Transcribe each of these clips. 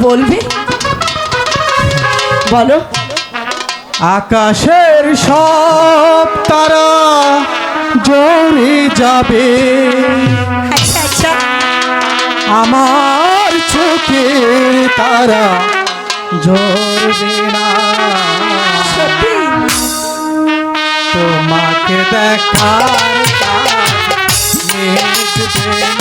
বলবে? বলো। আকাশের সব তারা জড়ে যাবে। আমার চোখের তারা ঝরবে না। তোমাকে দেখার মিটবে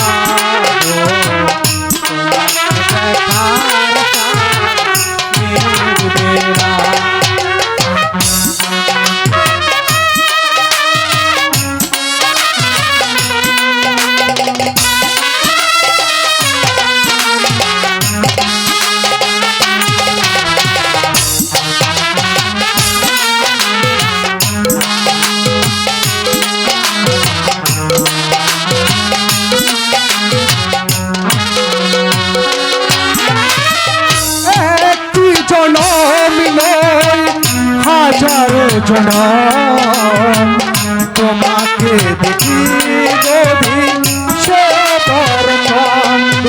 হাজারো তোমাকে দেখি যদি সে পরম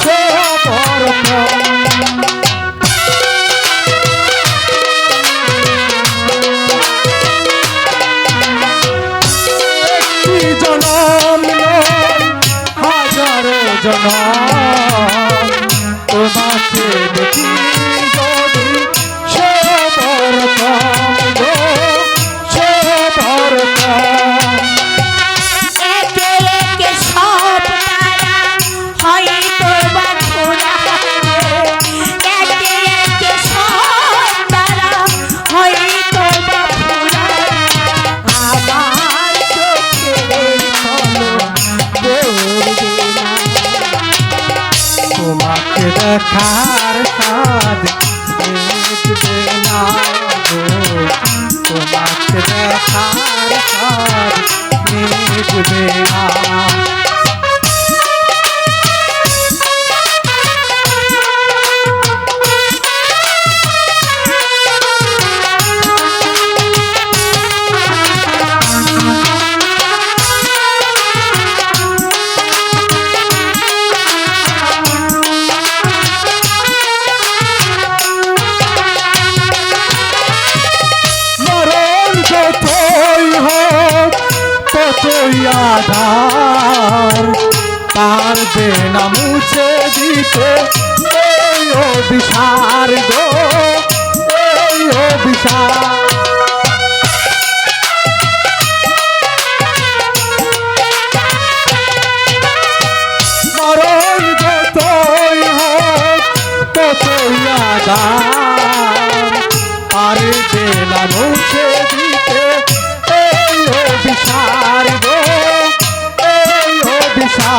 সে পরম। জনম হাজারো জনম। মিটবে না আধার। পারবে না মুছে দিতে, এই অভিসার গো, এই অভিসার মরণ যতই হোক, ততই আদার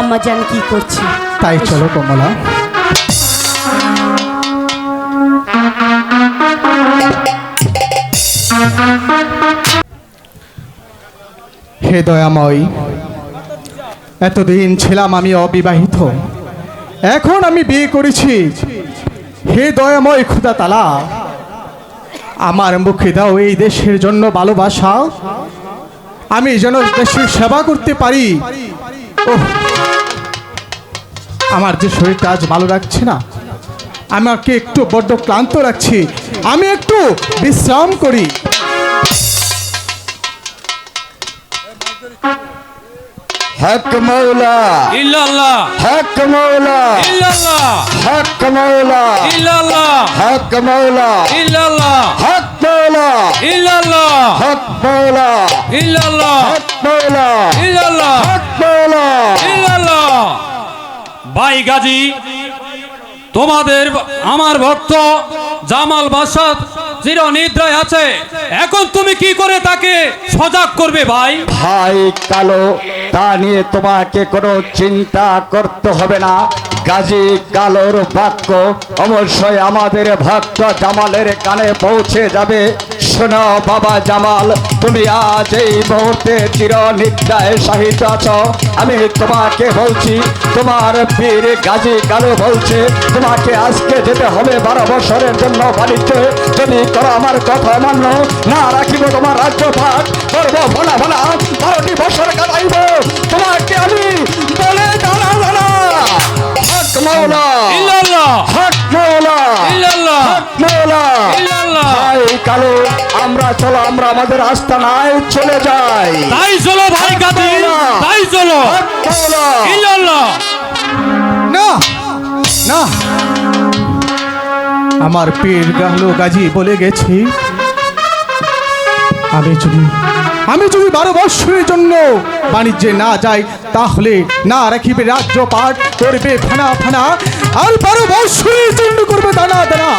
আম্মা জান কি করছে? তাই চলো কমলা। হে দয়াময়, এতদিন ছিলাম আমি অবিবাহিত। এখন আমি বিয়ে করেছি। হে দয়াময়, খুদা তালা আমার মুখে দাও এই দেশের জন্য ভালোবাসা। আমি যেন দেশের সেবা করতে পারি। আমার যে শরীরটা আজ ভালো রাখছে না আমাকে একটু বড্ড ক্লান্ত রাখছি। আমি একটু বিশ্রাম করি। হক মৌলা ইল্লাল্লাহ। হক মৌলা ইল্লাল্লাহ। হক মৌলা ইল্লাল্লাহ। হক মৌলা ইল্লাল্লাহ। হক মৌলা ইল্লাল্লাহ। হক মৌলা ইল্লাল্লাহ। হক মৌলা ইল্লাল্লাহ। হক ভাই গাজী, তোমাদের আমার ভক্ত জামাল বাসাদ চির নিদ্রায় আছে। এখন তুমি কি করে তাকে সজাগ করবে ভাই? ভাই কালো, তা নিয়ে তোমাকে কোনো চিন্তা করতে হবে না। গাজী, কালোর বাক্য অবশ্যই আমাদের ভক্ত জামালের কানে পৌঁছে যাবে। শোনো বাবা জামাল, তুমি আজ এই মুহূর্তে চির নিদ্রায় সাহিত্য আছো। আমি তোমাকে বলছি, তোমার পীর গাজী কালো বলছে, তোমাকে আজকে যেতে হবে বারো বছরের জন্য বাণিজ্যে। যদি করো আমার কথা মান্য, না রাখিব তোমার রাজ্য ভাগ করব ভোলা ভোলা। আমরা আমাদের আস্তানায় চলে যাই। তাই চলো ভাই গাজী তাই চলো। ইল্লাল্লাহ না না। আমার পীর গাহলো গাজী বলে গেছি। আমি যদি আমি যদি বারো বৎসরের জন্য বাণিজ্যে না যাই তাহলে না রাখিবে রাজ্য পাঠ করবে ফানা ফানা। আর বারো বৎসরের জন্য করবে দানা দানা।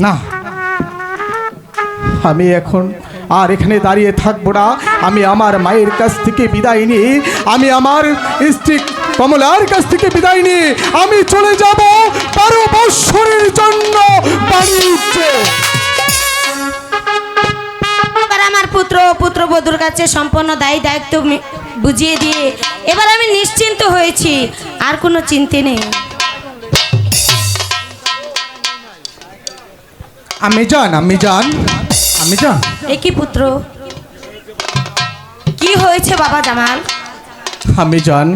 না আমি এখন আর এখানে দাঁড়িয়ে থাকব না। আমি আমার মায়ের কাছ থেকে বিদায় নিয়ে আমি আমার স্ত্রী কমলার কাছ থেকে বিদায় নিয়ে আমি চলে যাব বারো বৎসরের জন্য বাণিজ্যে। এবার আমার পুত্র পুত্রবধূর কাছে সম্পূর্ণ দায়ী দায়িত্ব বুঝিয়ে দিয়ে এবার আমি নিশ্চিন্ত হয়েছি। আর কোনো চিন্তে নেই। আমি যান আমি যান আমি যান একই পুত্র? কি হয়েছে বাবা জামাল? আমি যান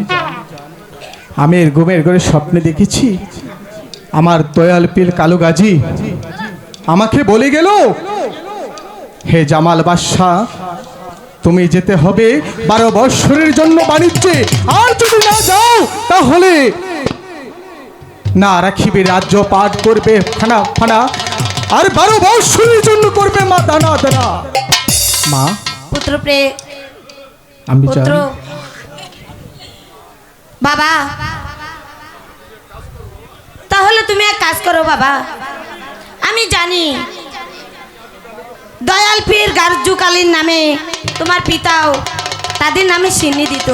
আমি ঘুমের ঘরে স্বপ্নে দেখেছি। আমার দয়াল পীর কালো গাজী আমাকে বলে গেল হে জামাল বাদশাহ তুমি যেতে হবে বারো বৎসরের জন্য বাণিজ্যে। আর যদি না যাও তাহলে না রাখিবে রাজ্য পাঠ করবে ফানা ফানা আর বারো বৎসরের জন্য করবে মা দানা দানা। মা? পুত্র প্রে আমি পুত্র বাবা। তাহলে তুমি এক কাজ করো বাবা। আমি জানি দয়াল পীর গার্জুকালীন নামে তোমার পিতাও তাদের নামে সিন্নি দিত।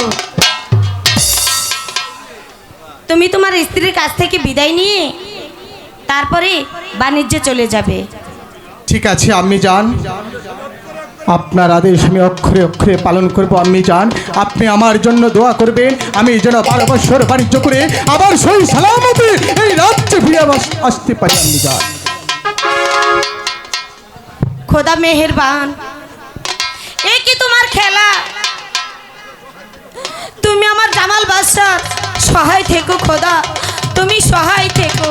তুমি তোমার স্ত্রীর কাছ থেকে বিদায় নিয়ে তারপরে বাণিজ্যে চলে যাবে। ঠিক আছে আমি যান। আপনার আদেশ আমি অক্ষরে অক্ষরে পালন করব আমি যান। আপনি আমার জন্য দোয়া করবেন আমি যেন বারো বছর বাণিজ্য করে আবার সই সালামতে এই রাজ্যে ফিরে আসতে পারি আমি যান। খোদা মেহেরবান এ কি তোমার খেলা? তুমি আমার জামাল বাদশার সহায় থেকো খোদা তুমি সহায় থেকো।